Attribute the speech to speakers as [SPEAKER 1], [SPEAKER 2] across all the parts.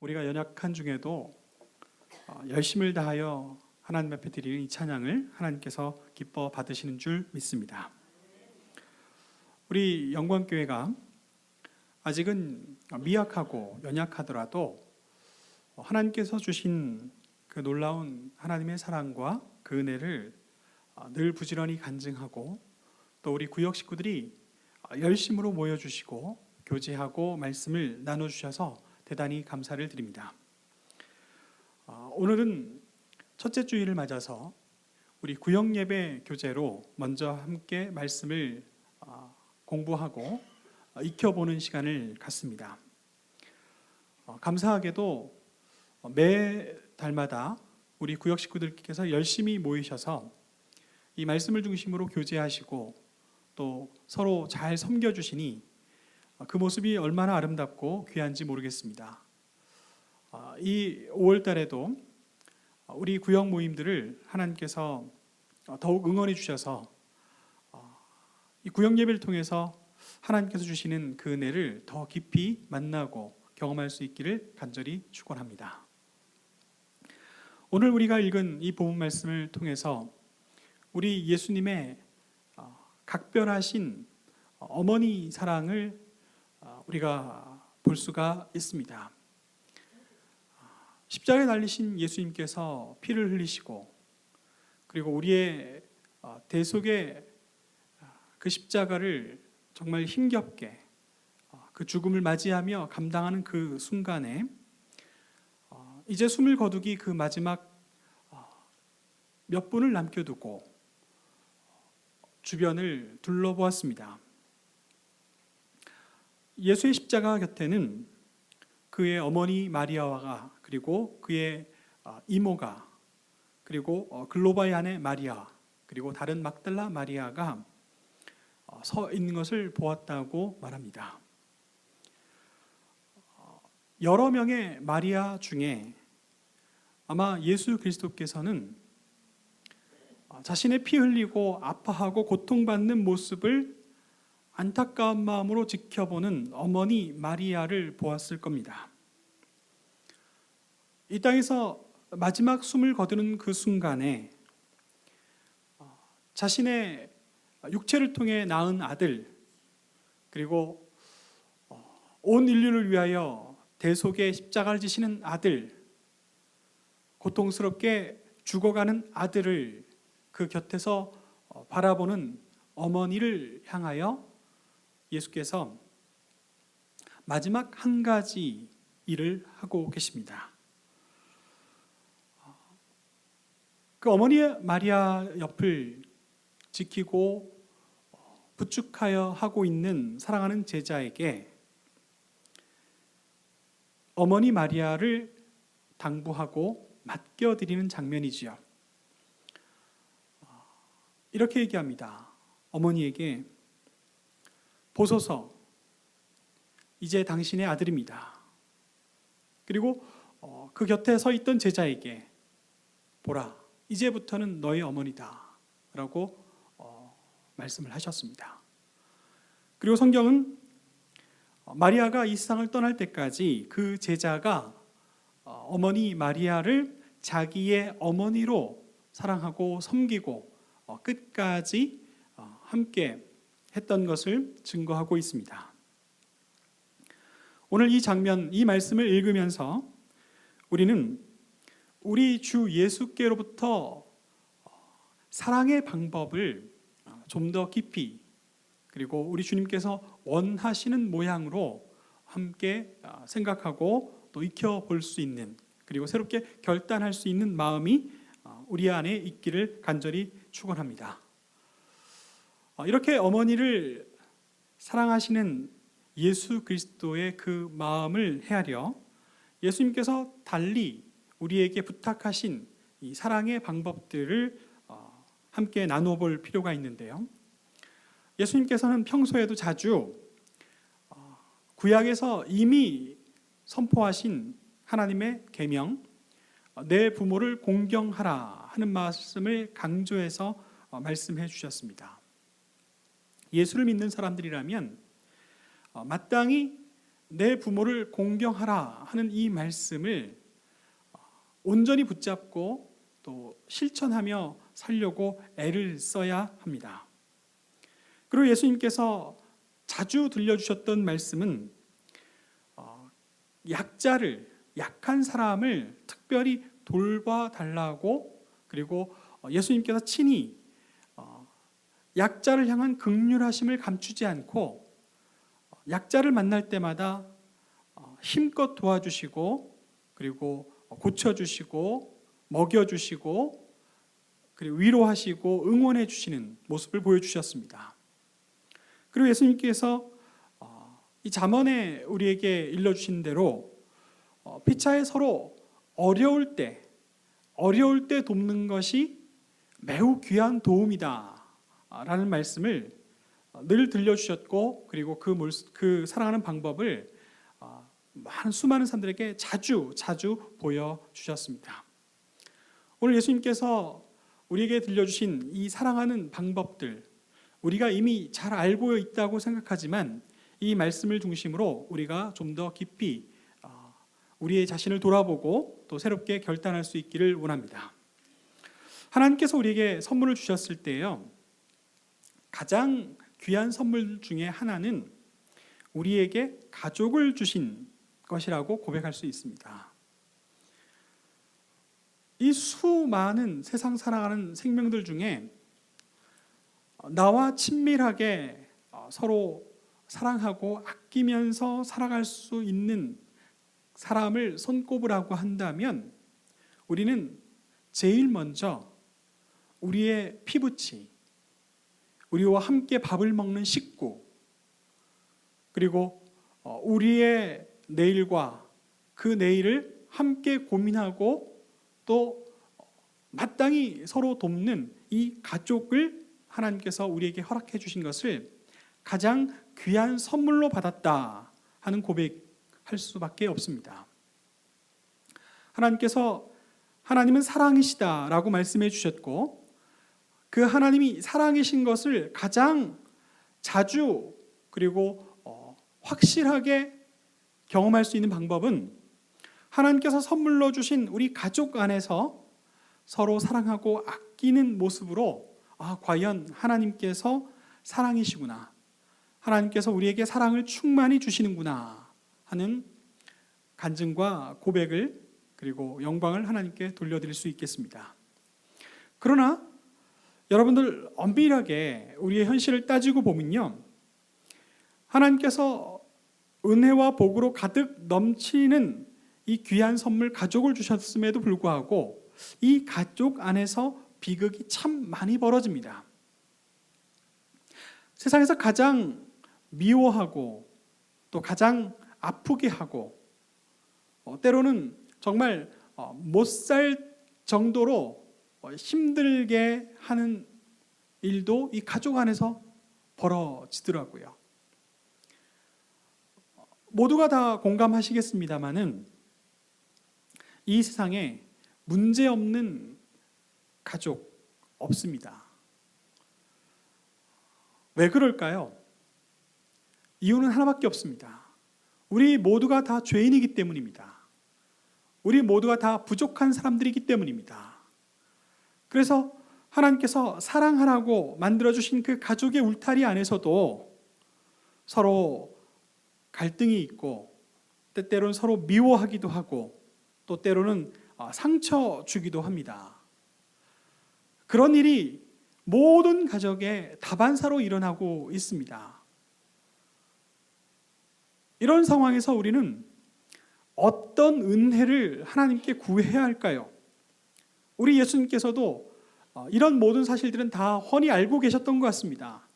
[SPEAKER 1] 우리가 연약한 중에도 어, 열심을 다하여 하나님 앞에 드리는 이 찬양을 하나님께서 기뻐 받으시는 줄 믿습니다. 우리 영광교회가 아직은 미약하고 연약하더라도 하나님께서 주신 그 놀라운 하나님의 사랑과 그 은혜를 어, 늘 부지런히 간증하고 또 우리 구역 식구들이 열심으로 모여주시고 교제하고 말씀을 나눠주셔서 대단히 감사를 드립니다. 어, 오늘은 첫째 주일을 맞아서 우리 구역 예배 교제로 먼저 함께 말씀을 어, 공부하고 어, 익혀보는 시간을 갖습니다. 어, 감사하게도 매 달마다 우리 구역 식구들께서 열심히 모이셔서 이 말씀을 중심으로 교제하시고 또 서로 잘 섬겨 주시니 그 모습이 얼마나 아름답고 귀한지 모르겠습니다. 아, 이 5월 달에도 우리 구역 모임들을 하나님께서 더욱 응원해 주셔서 아, 이 구역 예배를 통해서 하나님께서 주시는 그 은혜를 더 깊이 만나고 경험할 수 있기를 간절히 축원합니다. 오늘 우리가 읽은 이 본문 말씀을 통해서 우리 예수님의 어, 각별하신 어머니 사랑을 어, 우리가 볼 수가 있습니다. 십자가에 달리신 예수님께서 피를 흘리시고 그리고 우리의 어, 대속의 그 십자가를 정말 힘겹게 그 죽음을 맞이하며 감당하는 그 순간에 이제 숨을 거두기 그 마지막 몇 분을 남겨두고 주변을 둘러보았습니다. 예수의 십자가 곁에는 그의 어머니 마리아와 그리고 그의 어, 이모가 그리고 어, 글로바의 아내 마리아 그리고 다른 막달라 마리아가 어, 서 있는 것을 보았다고 말합니다. 여러 명의 마리아 중에 아마 예수 그리스도께서는 자신의 피 흘리고 아파하고 고통받는 모습을 안타까운 마음으로 지켜보는 어머니 마리아를 보았을 겁니다. 이 땅에서 마지막 숨을 거두는 그 순간에 어, 자신의 육체를 통해 낳은 아들 그리고 어, 온 인류를 위하여 대속의 십자가를 지시는 아들 고통스럽게 죽어가는 아들을 그 곁에서 어, 바라보는 어머니를 향하여 예수께서 마지막 한 가지 일을 하고 계십니다. 그 어머니 마리아 옆을 지키고 부축하여 하고 있는 사랑하는 제자에게 어머니 마리아를 당부하고 맡겨드리는 장면이지요. 이렇게 얘기합니다. 어머니에게 보소서 이제 당신의 아들입니다. 그리고 어, 그 곁에 서 있던 제자에게 보라 이제부터는 너의 어머니다라고 어, 말씀을 하셨습니다. 그리고 성경은 어, 마리아가 이 세상을 떠날 때까지 그 제자가 어머니 마리아를 자기의 어머니로 사랑하고 섬기고 끝까지 함께 했던 것을 증거하고 있습니다. 오늘 이 장면, 이 말씀을 읽으면서 우리는 우리 주 예수께로부터 사랑의 방법을 좀 더 깊이 그리고 우리 주님께서 원하시는 모양으로 함께 생각하고 또 익혀 볼 수 있는 그리고 새롭게 결단할 수 있는 마음이 우리 안에 있기를 간절히 축원합니다. 어, 이렇게 어머니를 사랑하시는 예수 그리스도의 그 마음을 헤아려 예수님께서 달리 우리에게 부탁하신 이 사랑의 방법들을 어, 함께 나누어 볼 필요가 있는데요. 예수님께서는 평소에도 자주 어, 구약에서 이미 선포하신 하나님의 계명 내 부모를 공경하라 하는 말씀을 강조해서 말씀해 주셨습니다. 예수를 믿는 사람들이라면 어, 마땅히 내 부모를 공경하라 하는 이 말씀을 온전히 붙잡고 또 실천하며 살려고 애를 써야 합니다. 그리고 예수님께서 자주 들려주셨던 말씀은 어, 약자를 약한 사람을 특별히 돌봐 달라고 그리고 어, 예수님께서 친히 어, 약자를 향한 극률하심을 감추지 않고 어, 약자를 만날 때마다 어, 힘껏 도와주시고 그리고 고쳐주시고 먹여주시고 그리고 위로하시고 응원해 주시는 모습을 보여주셨습니다. 그리고 예수님께서 어, 이 잠언에 우리에게 일러주신 대로 어, 피차에 서로 어려울 때 어려울 때 돕는 것이 매우 귀한 도움이다 라는 말씀을 어, 늘 들려주셨고 그리고 그, 몰- 그 사랑하는 방법을 어, 많은 수많은 사람들에게 자주 자주 보여주셨습니다. 오늘 예수님께서 우리에게 들려주신 이 사랑하는 방법들 우리가 이미 잘 알고 있다고 생각하지만 이 말씀을 중심으로 우리가 좀 더 깊이 어, 우리의 자신을 돌아보고 또 새롭게 결단할 수 있기를 원합니다. 하나님께서 우리에게 선물을 주셨을 때요 가장 귀한 선물 중에 하나는 우리에게 가족을 주신 것이라고 고백할 수 있습니다. 이 수많은 세상 살아가는 생명들 중에 나와 친밀하게 어, 서로 사랑하고 아끼면서 살아갈 수 있는 사람을 손꼽으라고 한다면 우리는 제일 먼저 우리의 피부치, 우리와 함께 밥을 먹는 식구, 그리고 어, 우리의 내일과 그 내일을 함께 고민하고 또 마땅히 서로 돕는 이 가족을 하나님께서 우리에게 허락해 주신 것을 가장 귀한 선물로 받았다 하는 고백할 수밖에 없습니다. 하나님께서 하나님은 사랑이시다라고 말씀해 주셨고 그 하나님이 사랑이신 것을 가장 자주 그리고 어, 확실하게 경험할 수 있는 방법은 하나님께서 선물로 주신 우리 가족 안에서 서로 사랑하고 아끼는 모습으로 아, 과연 하나님께서 사랑이시구나. 하나님께서 우리에게 사랑을 충만히 주시는구나 하는 간증과 고백을 그리고 영광을 하나님께 돌려드릴 수 있겠습니다. 그러나 여러분들 엄밀하게 우리의 현실을 따지고 보면요. 하나님께서 은혜와 복으로 가득 넘치는 이 귀한 선물 가족을 주셨음에도 불구하고 이 가족 안에서 비극이 참 많이 벌어집니다. 세상에서 가장 미워하고 또 가장 아프게 하고 어, 때로는 정말 못 살 정도로 어, 힘들게 하는 일도 이 가족 안에서 벌어지더라고요. 모두가 다 공감하시겠습니다만은 이 세상에 문제 없는 가족 없습니다. 왜 그럴까요? 이유는 하나밖에 없습니다. 우리 모두가 다 죄인이기 때문입니다. 우리 모두가 다 부족한 사람들이기 때문입니다. 그래서 하나님께서 사랑하라고 만들어주신 그 가족의 울타리 안에서도 서로 갈등이 있고 때때로는 서로 미워하기도 하고 또 때로는 어, 상처 주기도 합니다. 그런 일이 모든 가정의 다반사로 일어나고 있습니다. 이런 상황에서 우리는 어떤 은혜를 하나님께 구해야 할까요? 우리 예수님께서도 어, 이런 모든 사실들은 다 훤히 알고 계셨던 것 같습니다.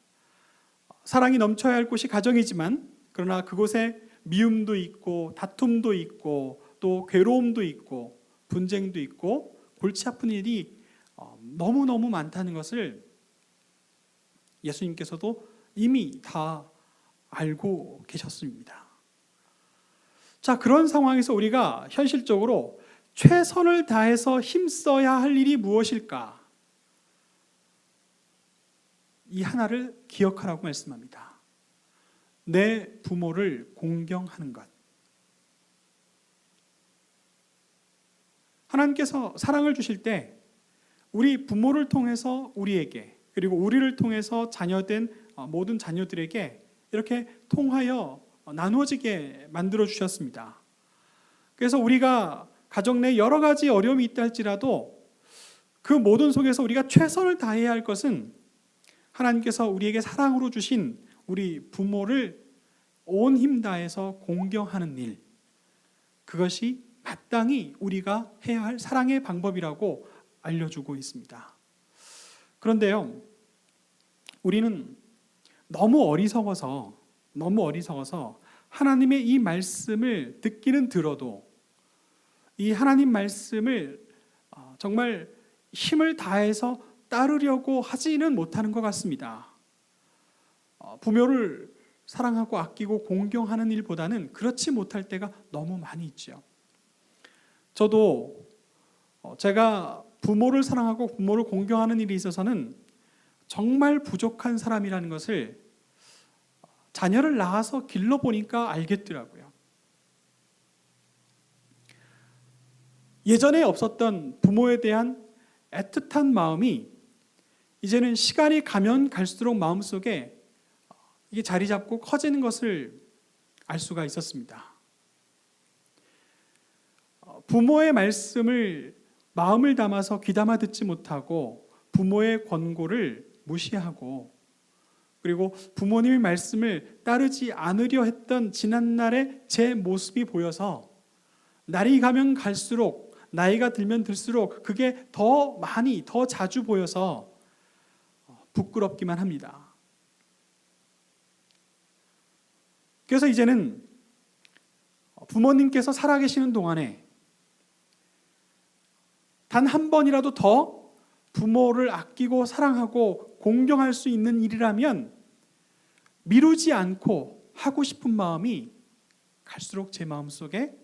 [SPEAKER 1] 사랑이 넘쳐야 할 곳이 가정이지만 그러나 그곳에 미움도 있고 다툼도 있고 또 괴로움도 있고 분쟁도 있고 골치 아픈 일이 어, 너무너무 많다는 것을 예수님께서도 이미 다 알고 계셨습니다. 자, 그런 상황에서 우리가 현실적으로 최선을 다해서 힘써야 할 일이 무엇일까? 이 하나를 기억하라고 말씀합니다. 내 부모를 공경하는 것. 하나님께서 사랑을 주실 때 우리 부모를 통해서 우리에게 그리고 우리를 통해서 자녀된 어, 모든 자녀들에게 이렇게 통하여 어, 나누어지게 만들어 주셨습니다. 그래서 우리가 가정 내 여러 가지 어려움이 있다 할지라도 그 모든 속에서 우리가 최선을 다해야 할 것은 하나님께서 우리에게 사랑으로 주신 우리 부모를 온 힘 다해서 공경하는 일. 그것이 마땅히 우리가 해야 할 사랑의 방법이라고 알려주고 있습니다. 그런데요, 우리는 너무 어리석어서, 너무 어리석어서 하나님의 이 말씀을 듣기는 들어도 이 하나님 말씀을 어, 정말 힘을 다해서 따르려고 하지는 못하는 것 같습니다. 어, 부모를 사랑하고 아끼고 공경하는 일보다는 그렇지 못할 때가 너무 많이 있죠. 저도 어, 제가 부모를 사랑하고 부모를 공경하는 일이 있어서는 정말 부족한 사람이라는 것을 자녀를 낳아서 길러 보니까 알겠더라고요. 예전에 없었던 부모에 대한 애틋한 마음이 이제는 시간이 가면 갈수록 마음속에 이게 자리 잡고 커지는 것을 알 수가 있었습니다. 어, 부모의 말씀을 마음을 담아서 귀담아 듣지 못하고 부모의 권고를 무시하고 그리고 부모님의 말씀을 따르지 않으려 했던 지난날의 제 모습이 보여서 날이 가면 갈수록 나이가 들면 들수록 그게 더 많이 더 자주 보여서 부끄럽기만 합니다. 그래서 이제는 부모님께서 살아계시는 동안에 단 한 번이라도 더 부모를 아끼고 사랑하고 공경할 수 있는 일이라면 미루지 않고 하고 싶은 마음이 갈수록 제 마음 속에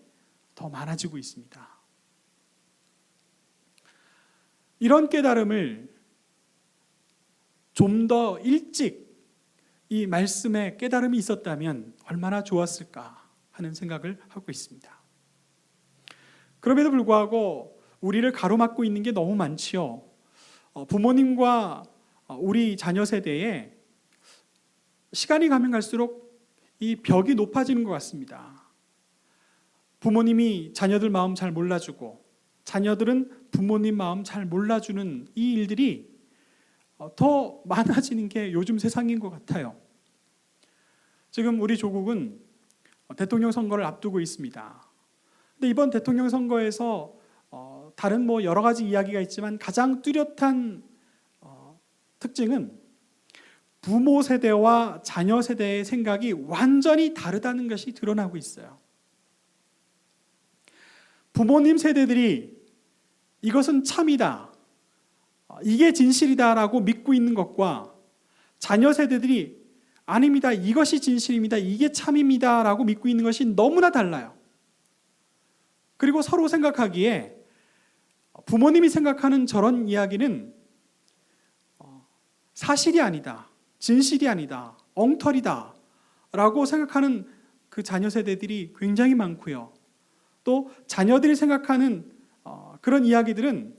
[SPEAKER 1] 더 많아지고 있습니다. 이런 깨달음을 좀 더 일찍 이 말씀에 깨달음이 있었다면 얼마나 좋았을까 하는 생각을 하고 있습니다. 그럼에도 불구하고 우리를 가로막고 있는 게 너무 많지요. 어, 부모님과 어, 우리 자녀 세대에 시간이 가면 갈수록 이 벽이 높아지는 것 같습니다. 부모님이 자녀들 마음 잘 몰라주고 자녀들은 부모님 마음 잘 몰라주는 이 일들이 어, 더 많아지는 게 요즘 세상인 것 같아요. 지금 우리 조국은 대통령 선거를 앞두고 있습니다. 근데 이번 대통령 선거에서 어, 다른 뭐 여러 가지 이야기가 있지만 가장 뚜렷한 어, 특징은 부모 세대와 자녀 세대의 생각이 완전히 다르다는 것이 드러나고 있어요. 부모님 세대들이 이것은 참이다. 어, 이게 진실이다라고 믿고 있는 것과 자녀 세대들이 아닙니다. 이것이 진실입니다. 이게 참입니다라고 믿고 있는 것이 너무나 달라요. 그리고 서로 생각하기에 부모님이 생각하는 저런 이야기는 어, 사실이 아니다. 진실이 아니다. 엉터리다. 라고 생각하는 그 자녀 세대들이 굉장히 많고요. 또 자녀들이 생각하는 어, 그런 이야기들은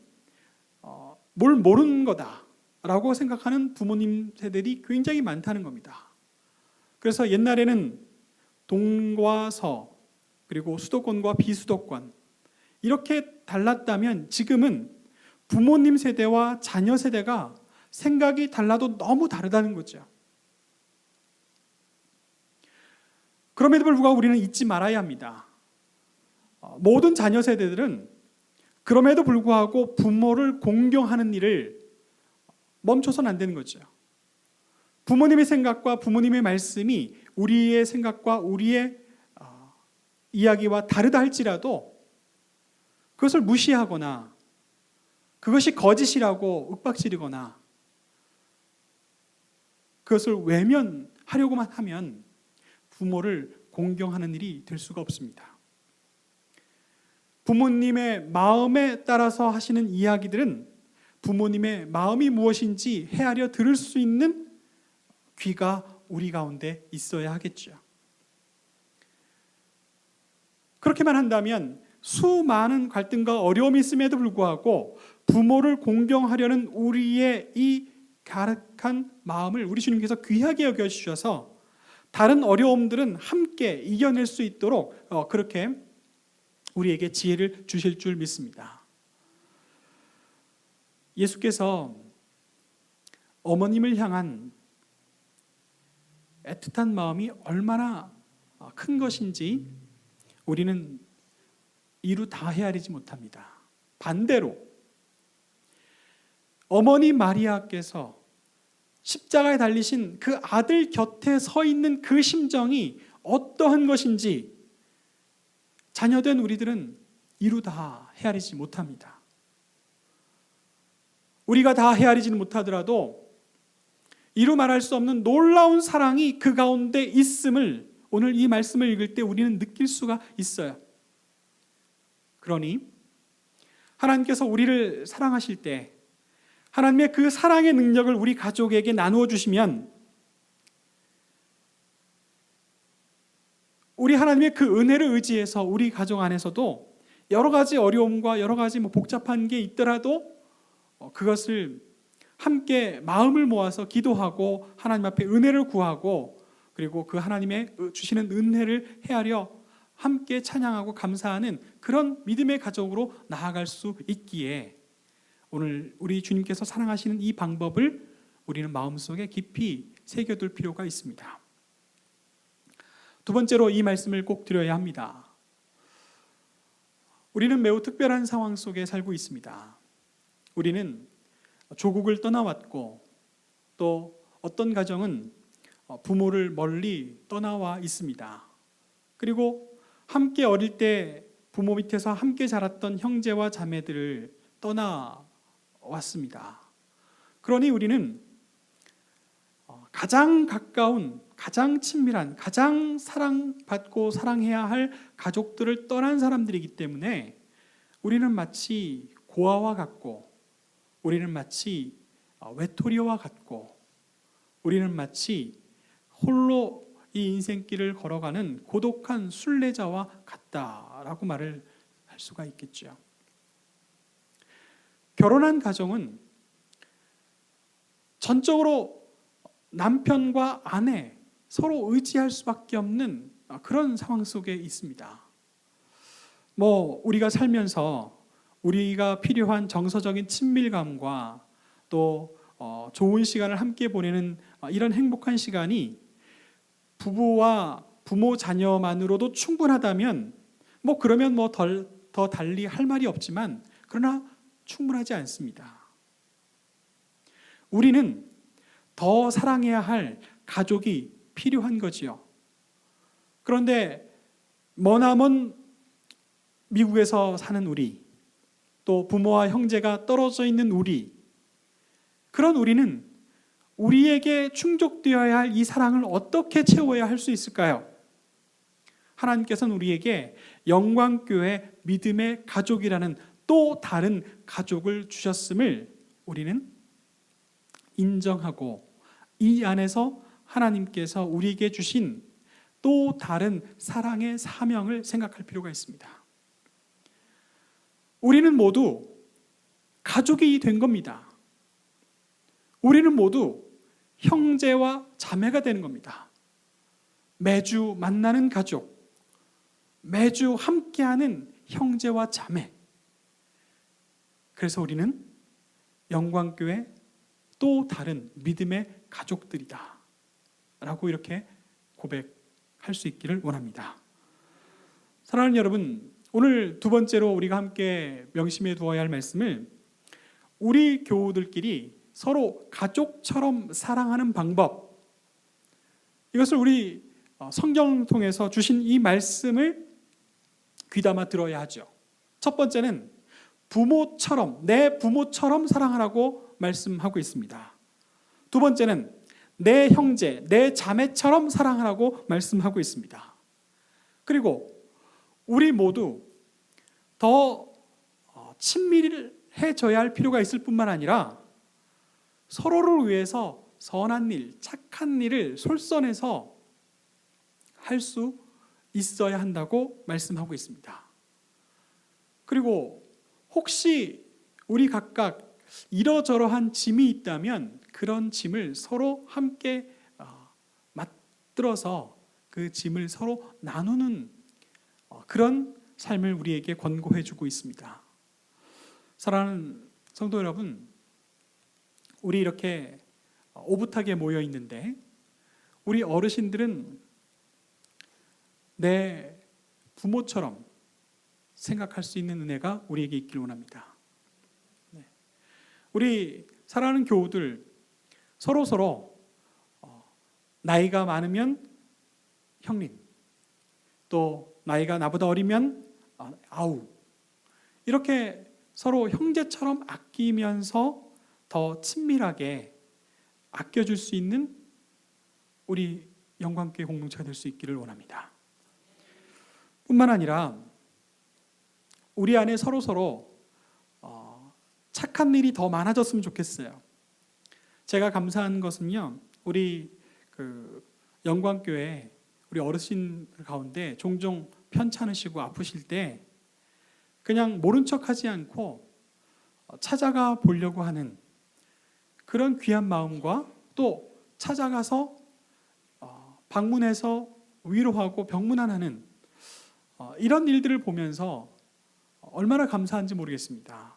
[SPEAKER 1] 어, 뭘 모르는 거다라고 생각하는 부모님 세대들이 굉장히 많다는 겁니다. 그래서 옛날에는 동과 서 그리고 수도권과 비수도권 이렇게 달랐다면 지금은 부모님 세대와 자녀 세대가 생각이 달라도 너무 다르다는 거죠. 그럼에도 불구하고 우리는 잊지 말아야 합니다. 어, 모든 자녀 세대들은 그럼에도 불구하고 부모를 공경하는 일을 멈춰서는 안 되는 거죠. 부모님의 생각과 부모님의 말씀이 우리의 생각과 우리의 어, 이야기와 다르다 할지라도 그것을 무시하거나 그것이 거짓이라고 윽박지르거나 그것을 외면하려고만 하면 부모를 공경하는 일이 될 수가 없습니다. 부모님의 마음에 따라서 하시는 이야기들은 부모님의 마음이 무엇인지 헤아려 들을 수 있는 귀가 우리 가운데 있어야 하겠죠. 그렇게만 한다면 수많은 갈등과 어려움이 있음에도 불구하고 부모를 공경하려는 우리의 이 가득한 마음을 우리 주님께서 귀하게 여겨 주셔서 다른 어려움들은 함께 이겨낼 수 있도록 어, 그렇게 우리에게 지혜를 주실 줄 믿습니다. 예수께서 어머님을 향한 애틋한 마음이 얼마나 어, 큰 것인지 우리는 이루 다 헤아리지 못합니다. 반대로 어머니 마리아께서 십자가에 달리신 그 아들 곁에 서 있는 그 심정이 어떠한 것인지 자녀된 우리들은 이루 다 헤아리지 못합니다. 우리가 다 헤아리지는 못하더라도 이루 말할 수 없는 놀라운 사랑이 그 가운데 있음을 오늘 이 말씀을 읽을 때 우리는 느낄 수가 있어요. 그러니 하나님께서 우리를 사랑하실 때 하나님의 그 사랑의 능력을 우리 가족에게 나누어 주시면 우리 하나님의 그 은혜를 의지해서 우리 가정 안에서도 여러 가지 어려움과 여러 가지 뭐 복잡한 게 있더라도 어, 그것을 함께 마음을 모아서 기도하고 하나님 앞에 은혜를 구하고 그리고 그 하나님의 주시는 은혜를 헤아려 함께 찬양하고 감사하는 그런 믿음의 가족으로 나아갈 수 있기에 오늘 우리 주님께서 사랑하시는 이 방법을 우리는 마음속에 깊이 새겨둘 필요가 있습니다. 두 번째로 이 말씀을 꼭 드려야 합니다. 우리는 매우 특별한 상황 속에 살고 있습니다. 우리는 조국을 떠나왔고 또 어떤 가정은 부모를 멀리 떠나와 있습니다. 그리고 함께 어릴 때 부모 밑에서 함께 자랐던 형제와 자매들을 떠나왔습니다. 그러니 우리는 어, 가장 가까운, 가장 친밀한, 가장 사랑받고 사랑해야 할 가족들을 떠난 사람들이기 때문에 우리는 마치 고아와 같고, 우리는 마치 어, 외톨이와 같고, 우리는 마치 홀로 이 인생길을 걸어가는 고독한 순례자와 같다라고 말을 할 수가 있겠죠. 결혼한 가정은 전적으로 남편과 아내 서로 의지할 수밖에 없는 그런 상황 속에 있습니다. 뭐 우리가 살면서 우리가 필요한 정서적인 친밀감과 또 어, 좋은 시간을 함께 보내는 이런 행복한 시간이 부부와 부모 자녀만으로도 충분하다면 뭐 그러면 뭐 더 달리 할 말이 없지만 그러나 충분하지 않습니다. 우리는 더 사랑해야 할 가족이 필요한 거지요. 그런데 머나먼 미국에서 사는 우리, 또 부모와 형제가 떨어져 있는 우리, 그런 우리는 우리에게 충족되어야 할 이 사랑을 어떻게 채워야 할 수 있을까요? 하나님께서는 우리에게 영광교회 믿음의 가족이라는 또 다른 가족을 주셨음을 우리는 인정하고 이 안에서 하나님께서 우리에게 주신 또 다른 사랑의 사명을 생각할 필요가 있습니다. 우리는 모두 가족이 된 겁니다. 우리는 모두 형제와 자매가 되는 겁니다. 매주 만나는 가족, 매주 함께하는 형제와 자매. 그래서 우리는 영광교회 또 다른 믿음의 가족들이다. 라고 이렇게 고백할 수 있기를 원합니다. 사랑하는 여러분, 오늘 두 번째로 우리가 함께 명심해 두어야 할 말씀을 우리 교우들끼리 서로 가족처럼 사랑하는 방법. 이것을 우리 어, 성경 통해서 주신 이 말씀을 귀담아 들어야 하죠. 첫 번째는 부모처럼 내 부모처럼 사랑하라고 말씀하고 있습니다. 두 번째는 내 형제, 내 자매처럼 사랑하라고 말씀하고 있습니다. 그리고 우리 모두 더 어, 친밀해져야 할 필요가 있을 뿐만 아니라 서로를 위해서 선한 일, 착한 일을 솔선해서 할 수 있어야 한다고 말씀하고 있습니다. 그리고 혹시 우리 각각 이러저러한 짐이 있다면 그런 짐을 서로 함께 어, 맞들어서 그 짐을 서로 나누는 어, 그런 삶을 우리에게 권고해 주고 있습니다. 사랑하는 성도 여러분, 우리 이렇게 오붓하게 모여 있는데 우리 어르신들은 내 부모처럼 생각할 수 있는 은혜가 우리에게 있길 원합니다. 네. 우리 사랑하는 교우들 서로 서로 어, 나이가 많으면 형님, 또 나이가 나보다 어리면 아, 아우 이렇게 서로 형제처럼 아끼면서 더 친밀하게 아껴줄 수 있는 우리 영광교회 공동체가 될 수 있기를 원합니다. 뿐만 아니라 우리 안에 서로 서로 어, 착한 일이 더 많아졌으면 좋겠어요. 제가 감사한 것은요, 우리 그 영광교회 우리 어르신 가운데 종종 편찮으시고 아프실 때 그냥 모른 척하지 않고 찾아가 보려고 하는 그런 귀한 마음과 또 찾아가서 어, 방문해서 위로하고 병문안하는 어, 이런 일들을 보면서 얼마나 감사한지 모르겠습니다.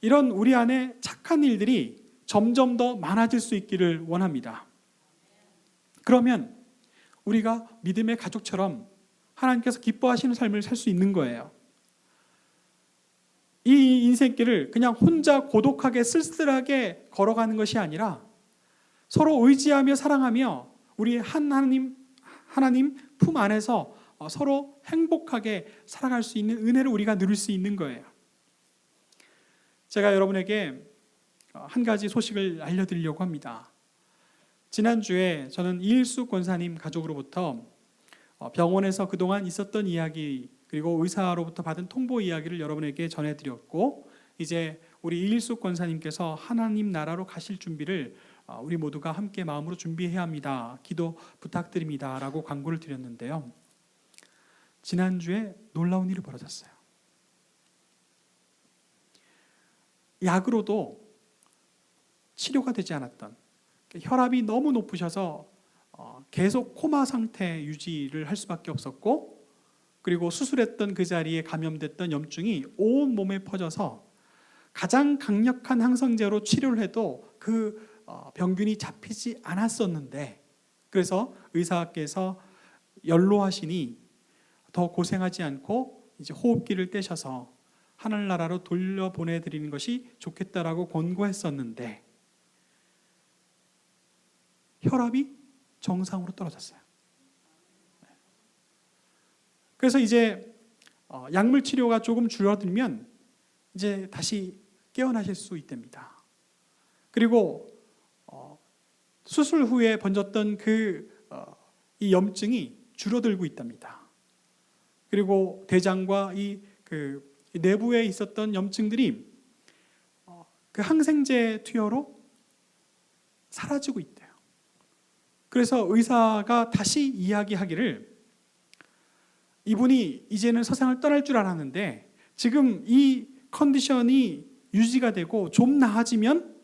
[SPEAKER 1] 이런 우리 안에 착한 일들이 점점 더 많아질 수 있기를 원합니다. 그러면 우리가 믿음의 가족처럼 하나님께서 기뻐하시는 삶을 살 수 있는 거예요. 이 인생길을 그냥 혼자 고독하게 쓸쓸하게 걸어가는 것이 아니라 서로 의지하며 사랑하며 우리 하나님 하나님 품 안에서 어, 서로 행복하게 살아갈 수 있는 은혜를 우리가 누릴 수 있는 거예요. 제가 여러분에게 어, 한 가지 소식을 알려드리려고 합니다. 지난주에 저는 이일수 권사님 가족으로부터 어, 병원에서 그동안 있었던 이야기 그리고 의사로부터 받은 통보 이야기를 여러분에게 전해드렸고 이제 우리 이일숙 권사님께서 하나님 나라로 가실 준비를 어, 우리 모두가 함께 마음으로 준비해야 합니다. 기도 부탁드립니다라고 광고를 드렸는데요. 지난주에 놀라운 일이 벌어졌어요. 약으로도 치료가 되지 않았던 혈압이 너무 높으셔서 어, 계속 코마 상태 유지를 할 수밖에 없었고 그리고 수술했던 그 자리에 감염됐던 염증이 온 몸에 퍼져서 가장 강력한 항생제로 치료를 해도 그 어, 병균이 잡히지 않았었는데 그래서 의사께서 연로하시니 더 고생하지 않고 이제 호흡기를 떼셔서 하늘나라로 돌려 보내드리는 것이 좋겠다라고 권고했었는데 혈압이 정상으로 떨어졌어요. 그래서 이제 어, 약물 치료가 조금 줄어들면 이제 다시 깨어나실 수 있답니다. 그리고 어, 수술 후에 번졌던 그이 어, 염증이 줄어들고 있답니다. 그리고 대장과 이 그 내부에 있었던 염증들이 그 항생제 투여로 사라지고 있대요. 그래서 의사가 다시 이야기하기를 이분이 이제는 세상을 떠날 줄 알았는데 지금 이 컨디션이 유지가 되고 좀 나아지면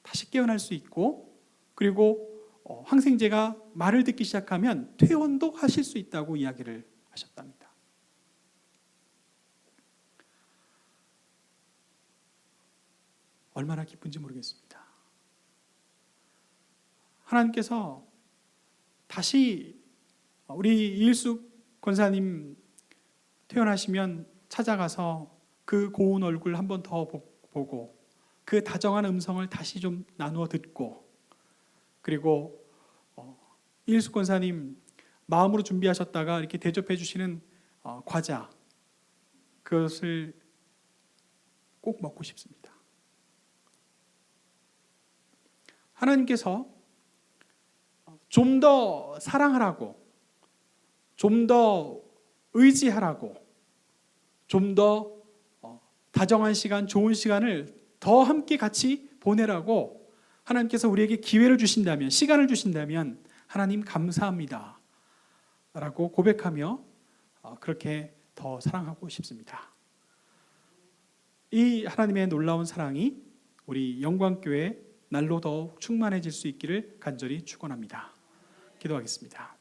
[SPEAKER 1] 다시 깨어날 수 있고 그리고 어, 항생제가 말을 듣기 시작하면 퇴원도 하실 수 있다고 이야기를 하셨답니다. 얼마나 기쁜지 모르겠습니다. 하나님께서 다시 우리 이일숙 권사님 퇴원하시면 찾아가서 그 고운 얼굴 한 번 더 보고 그 다정한 음성을 다시 좀 나누어 듣고 그리고 어, 이일숙 권사님 마음으로 준비하셨다가 이렇게 대접해 주시는 어, 과자 그것을 꼭 먹고 싶습니다. 하나님께서 좀 더 사랑하라고 좀 더 의지하라고 좀 더 다정한 시간, 좋은 시간을 더 함께 같이 보내라고 하나님께서 우리에게 기회를 주신다면, 시간을 주신다면 하나님 감사합니다. 라고 고백하며 어, 그렇게 더 사랑하고 싶습니다. 이 하나님의 놀라운 사랑이 우리 영광교회 날로 더욱 충만해질 수 있기를 간절히 축원합니다. 기도하겠습니다.